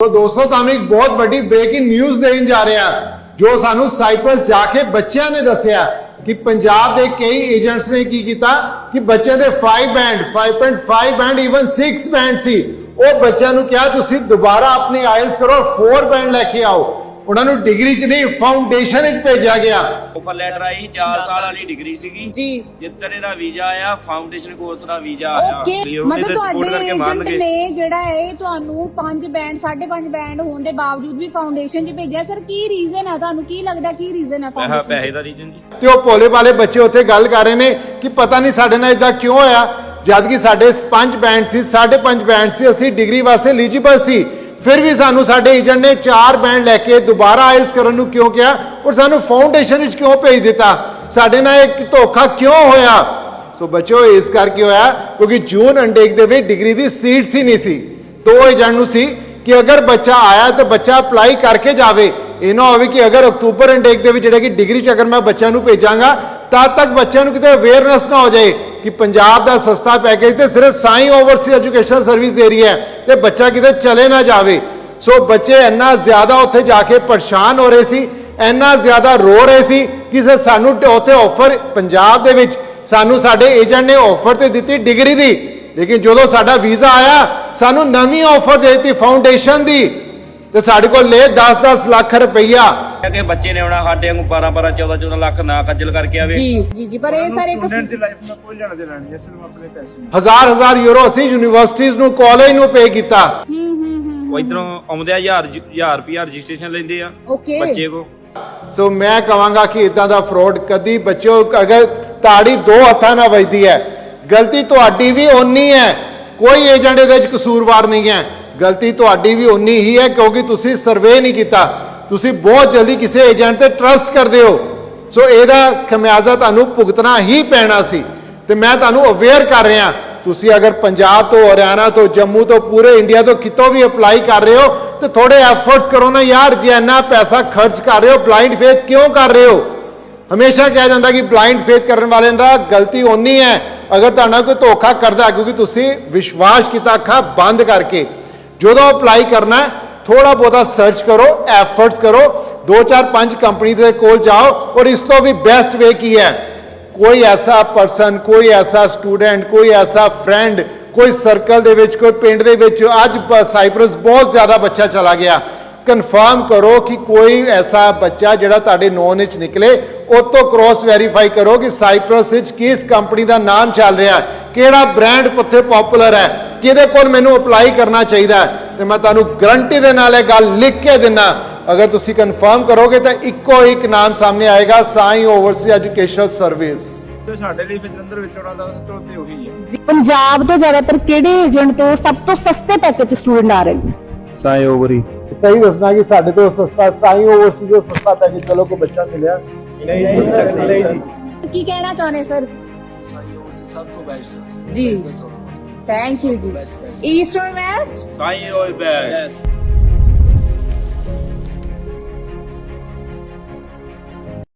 ਤੋ ਦੋਸਤੋ, ਤੁਹਾਨੂੰ ਇੱਕ ਬਹੁਤ ਵੱਡੀ ਬ੍ਰੇਕਿੰਗ ਨਿਊਜ਼ ਦੇਣ ਜਾ ਰਿਹਾ। ਜੋ ਸਾਨੂੰ ਸਾਈਪਰਸ ਜਾ ਕੇ ਬੱਚਿਆਂ ਨੇ ਦੱਸਿਆ ਕਿ ਪੰਜਾਬ ਦੇ ਕਈ ਏਜੰਟਸ ਨੇ ਕੀ ਕੀਤਾ? ਕਿ ਬੱਚਿਆਂ ਦੇ 5 ਬੈਂਡ 5.5 ਬੈਂਡ ਇਵਨ 6 ਬੈਂਡ ਸੀ। ਉਹ ਬੱਚਿਆਂ ਨੂੰ ਕਿਹਾ, ਤੁਸੀਂ ਦੁਬਾਰਾ ਆਪਣੀ ਆਇਲਸ ਕਰੋ 4 ਬੈਂਡ ਲੈ ਕੇ ਆਓ। ਉਹਨਾਂ ਨੂੰ ਡਿਗਰੀ 'ਚ ਨਹੀਂ ਫਾਊਂਡੇਸ਼ਨ 'ਚ ਭੇਜਿਆ ਗਿਆ। ਆਫਰ ਲੈਟਰ ਆਈ 4 ਸਾਲ ਵਾਲੀ ਡਿਗਰੀ ਸੀਗੀ। ਜੀ। ਜਿੱਦਣ ਇਹਦਾ ਵੀਜ਼ਾ ਆਇਆ ਫਾਊਂਡੇਸ਼ਨ ਕੋਰਸ ਦਾ ਵੀਜ਼ਾ ਆਇਆ। ਓਕੇ ਮਤਲਬ ਤੁਹਾਡੇ ਏਜੰਟ ਨੇ ਜਿਹੜਾ ਹੈ ਤੁਹਾਨੂੰ 5 ਬੈਂਡ 5.5 ਬੈਂਡ ਹੋਣ ਦੇ ਬਾਵਜੂਦ ਵੀ ਫਾਊਂਡੇਸ਼ਨ 'ਚ ਭੇਜਿਆ। ਸਰ ਕੀ ਰੀਜ਼ਨ ਹੈ ਤੁਹਾਨੂੰ? ਕੀ ਲੱਗਦਾ ਕੀ ਰੀਜ਼ਨ ਹੈ ਪੈਸਾ ਫਾਊਂਡੇਸ਼ਨ ਪੈਸੇ ਦਾ ਰੀਜਨ ਜੀ। ਤੇ ਉਹ ਭੋਲੇ ਵਾਲੇ ਬੱਚੇ ਉੱਥੇ ਗੱਲ ਕਰ ਰਹੇ ਨੇ ਕਿ ਪਤਾ ਨਹੀਂ ਸਾਡੇ ਨਾਲ ਇਦਾਂ ਕਿਉਂ ਹੋਇਆ ਜਦ ਕਿ ਸਾਡੇ 5 ਬੈਂਡ ਸੀ 5.5 ਬੈਂਡ ਸੀ ਅਸੀਂ ਡਿਗਰੀ ਵਾਸਤੇ ਐਲੀਜੀਬਲ ਸੀ। ਫਿਰ ਵੀ ਸਾਨੂੰ ਸਾਡੇ ਏਜੰਟ ਨੇ ਚਾਰ ਬੈਂਡ ਲੈ ਕੇ ਦੁਬਾਰਾ ਆਇਲਸ ਕਰਨ ਨੂੰ ਕਿਉਂ ਕਿਹਾ ਔਰ ਸਾਨੂੰ ਫਾਊਂਡੇਸ਼ਨ ਵਿੱਚ ਕਿਉਂ ਭੇਜ ਦਿੱਤਾ? ਸਾਡੇ ਨਾਲ ਇੱਕ ਧੋਖਾ ਕਿਉਂ ਹੋਇਆ? ਸੋ ਬੱਚੋ ਇਸ ਕਰਕੇ ਹੋਇਆ ਕਿਉਂਕਿ ਜੂਨ ਅੰਡੇਕ ਦੇ ਵਿੱਚ ਡਿਗਰੀ ਦੀ ਸੀਟਸ ਹੀ ਨਹੀਂ ਸੀ। ਦੋ ਏਜੰਟ ਨੂੰ ਸੀ ਕਿ ਅਗਰ ਬੱਚਾ ਆਇਆ ਤਾਂ ਬੱਚਾ ਅਪਲਾਈ ਕਰਕੇ ਜਾਵੇ। ਇਹ ਨਾ ਹੋਵੇ ਕਿ ਅਗਰ ਅਕਤੂਬਰ ਅੰਡੇਕ ਦੇ ਵਿੱਚ ਜਿਹੜਾ ਕਿ ਡਿਗਰੀ ਚ ਅਗਰ ਮੈਂ ਬੱਚਿਆਂ ਨੂੰ ਭੇਜਾਂਗਾ, ਤਦ ਤੱਕ ਬੱਚਿਆਂ ਨੂੰ ਕਿਤੇ ਅਵੇਅਰਨੈਸ ਨਾ ਹੋ ਜਾਏ। ਕਿ ਪੰਜਾਬ ਦਾ ਸਸਤਾ ਪੈਕੇਜ ਤੇ ਸਿਰਫ Sai overseas education service area ਰਹੀ ਤੇ ਬੱਚਾ ਕਿਤੇ ਚਲੇ ਨਾ ਜਾਵੇ। ਸੋ ਬੱਚੇ ਇੰਨਾ ਜ਼ਿਆਦਾ ਉੱਥੇ ਜਾ ਕੇ ਪਰੇਸ਼ਾਨ ਹੋ ਰਹੇ ਸੀ, ਇੰਨਾ ਜ਼ਿਆਦਾ ਰੋ ਰਹੇ ਸੀ ਕਿ ਸਰ ਸਾਨੂੰ ਉੱਥੇ ਆਫਰ ਪੰਜਾਬ ਦੇ ਵਿੱਚ ਸਾਨੂੰ ਸਾਡੇ ਏਜੰਟ ਨੇ ਆਫਰ ਤੇ ਦਿੱਤੀ ਡਿਗਰੀ ਦੀ। ਲੇਕਿਨ ਜਦੋਂ ਸਾਡਾ ਵੀਜ਼ਾ ਆਇਆ, ਸਾਨੂੰ ਨਵੀਂ ਆਫਰ ਦੇ ਦਿੱਤੀ ਫਾਊਂਡੇਸ਼ਨ ਦੀ। ਤੇ ਸਾਡੇ ਕੋਲ ਲੈ 10-10 ਲੱਖ ਰੁਪਈਆ। ਕਿ ਬੱਚੇ ਨੇ ਆਉਣਾ ਸਾਡੇ ਵਾਂਗੂ 12 12 14 14 ਲੱਖ ਨਾ ਖੱਜਲ ਕਰਕੇ ਆਵੇ। ਜੀ ਜੀ ਜੀ ਪਰ ਇਹ ਸਰ ਇੱਕ ਸਟੂਡੈਂਟ ਦੀ ਲਾਈਫ ਨਾਲ ਕੋਈ ਲੈਣਾ ਦੇਣਾ ਨਹੀਂ ਹੈ ਸਿਰਫ ਆਪਣੇ ਪੈਸੇ ਹਜ਼ਾਰ ਹਜ਼ਾਰ ਯੂਰੋ ਅਸੀਂ ਯੂਨੀਵਰਸਿਟੀਜ਼ ਨੂੰ ਕਾਲਜ ਨੂੰ ਪੇ ਕੀਤਾ। ਉਹ ਇਧਰੋਂ ਆਉਂਦੇ ਆ 1000 1000 ਰੁਪਿਆ ਰਜਿਸਟ੍ਰੇਸ਼ਨ ਲੈਂਦੇ ਆ ਬੱਚੇ ਕੋ। ਸੋ ਮੈਂ ਕਹਾਂਗਾ ਕਿ ਇਦਾਂ ਦਾ ਫਰਾਡ ਕਦੀ ਬੱਚਿਓ ਅਗਰ ਤਾੜੀ ਦੋ ਹੱਥਾਂ ਨਾਲ ਵੱਜਦੀ ਹੈ ਗਲਤੀ ਤੁਹਾਡੀ ਵੀ ਓਨੀ ਹੈ ਕੋਈ ਏਜੰਟ ਇਹਦੇ ਵਿੱਚ ਕਸੂਰਵਾਰ ਨਹੀਂ ਹੈ। ਗਲਤੀ ਤੁਹਾਡੀ ਵੀ ਓਨੀ ਹੀ ਹੈ ਕਿਉਂਕਿ ਤੁਸੀਂ ਸਰਵੇ ਨਹੀਂ ਕੀਤਾ। ਤੁਸੀਂ ਬਹੁਤ ਜਲਦੀ ਕਿਸੇ ਏਜੰਟ ਤੇ ਟਰਸਟ ਕਰਦੇ ਹੋ। ਸੋ ਇਹਦਾ ਖਮਿਆਜ਼ਾ ਤੁਹਾਨੂੰ ਭੁਗਤਣਾ ਹੀ ਪੈਣਾ ਸੀ। ਤੇ ਮੈਂ ਤੁਹਾਨੂੰ ਅਵੇਅਰ ਕਰ ਰਿਹਾ। ਤੁਸੀਂ ਅਗਰ ਪੰਜਾਬ ਤੋਂ, ਹਰਿਆਣਾ ਤੋਂ, ਜੰਮੂ ਤੋਂ, ਪੂਰੇ ਇੰਡੀਆ ਤੋਂ ਕਿਤੋਂ ਵੀ ਅਪਲਾਈ ਕਰ ਰਹੇ ਹੋ, ਤੇ ਥੋੜੇ ਐਫਰਟਸ ਕਰੋ ਨਾ ਯਾਰ, ਜੇ ਇੰਨਾ ਪੈਸਾ ਖਰਚ ਕਰ ਰਹੇ ਹੋ ਬਲਾਈਂਡ ਫੇਥ ਕਿਉਂ ਕਰ ਰਹੇ ਹੋ? ਹਮੇਸ਼ਾ ਕਿਹਾ ਜਾਂਦਾ ਕਿ ਬਲਾਈਂਡ ਫੇਥ ਕਰਨ ਵਾਲਿਆਂ ਦਾ ਗਲਤੀ ਓਨੀ ਹੈ, ਅਗਰ ਤੁਹਾਡਾ ਕੋਈ ਧੋਖਾ ਕਰਦਾ, ਕਿਉਂਕਿ ਤੁਸੀਂ ਵਿਸ਼ਵਾਸ ਕੀਤਾ ਅੱਖਾਂ ਬੰਦ ਕਰਕੇ। ਜਦੋਂ ਅਪਲਾਈ ਕਰਨਾ ਥੋੜਾ ਬਹੁਤਾ ਸਰਚ ਕਰੋ ਐਫਰਟਸ ਕਰੋ 2 4 5 ਕੰਪਨੀ ਦੇ ਕੋਲ ਜਾਓ ਔਰ ਇਸ ਤੋਂ ਵੀ ਬੈਸਟ ਵੇ ਕੀ ਹੈ? ਕੋਈ ਐਸਾ ਪਰਸਨ ਕੋਈ ਐਸਾ ਸਟੂਡੈਂਟ ਕੋਈ ਐਸਾ ਫਰੈਂਡ ਕੋਈ ਸਰਕਲ ਦੇ ਵਿੱਚ, ਕੋਈ ਪਿੰਡ ਦੇ ਵਿੱਚ, ਅੱਜ ਸਾਈਪਰਸ ਬਹੁਤ ਜ਼ਿਆਦਾ ਬੱਚਾ ਚਲਾ ਗਿਆ। ਕਨਫਰਮ ਕਰੋ ਕਿ ਕੋਈ ਐਸਾ ਬੱਚਾ ਜਿਹੜਾ ਤੁਹਾਡੇ ਨੋਨ ਵਿੱਚ ਨਿਕਲੇ, ਉਹ ਤੋਂ ਕ੍ਰੋਸ ਵੈਰੀਫਾਈ ਕਰੋ ਕਿ ਸਾਈਪਰਸ ਵਿੱਚ ਕਿਸ ਕੰਪਨੀ ਦਾ ਨਾਮ ਚੱਲ ਰਿਹਾ। ਕਿਹੜਾ ਬ੍ਰਾਂਡ ਉੱਥੇ ਪਪੂਲਰ ਹੈ? ਕਿਹਦੇ ਕੋਲ ਮੈਨੂੰ ਅਪਲਾਈ ਕਰਨਾ ਚਾਹੀਦਾ ਤੇ ਮੈਂ ਤੁਹਾਨੂੰ ਗਰੰਟੀ ਦੇ ਨਾਲ ਇਹ ਗੱਲ ਲਿਖ ਕੇ ਦਿੰਨਾ। ਅਗਰ ਤੁਸੀਂ ਕਨਫਰਮ ਕਰੋਗੇ ਤਾਂ ਇੱਕੋ ਇੱਕ ਨਾਮ ਸਾਹਮਣੇ ਆਏਗਾ ਸਾਈ ਓਵਰਸੀ ਐਜੂਕੇਸ਼ਨਲ ਸਰਵਿਸ ਤੇ ਸਾਡੇ ਲਈ ਫਿਰ ਜਲੰਧਰ ਵਿੱਚ ਉਹਨਾਂ ਦਾ ਸਟੋਰ ਤੇ ਉਹੀ ਹੈ। ਪੰਜਾਬ ਤੋਂ ਜ਼ਿਆਦਾਤਰ ਕਿਹੜੇ ਏਜੰਟ ਤੋਂ ਸਭ ਤੋਂ ਸਸਤੇ ਪੈਕੇਜ ਸਟੂਡੈਂਟ ਆ ਰਹੇ ਨੇ? ਸਾਈ ਓਵਰੀ। ਸਹੀ ਦੱਸਣਾ ਕਿ ਸਾਡੇ ਤੋਂ ਸਸਤਾ ਸਾਈ ਓਵਰਸੀ ਜੋ ਸਸਤਾ ਪੈਕੇਜ ਚਲੋ ਕੋ ਬੱਚਾ ਮਿਲਿਆ। ਕੀ ਕਹਿਣਾ ਚਾਹੁੰਦੇ ਸਰ ਸਭ ਤੋਂ ਬੈਸਟ ਜੀ। Thank you, Ji. East or West? Science or West.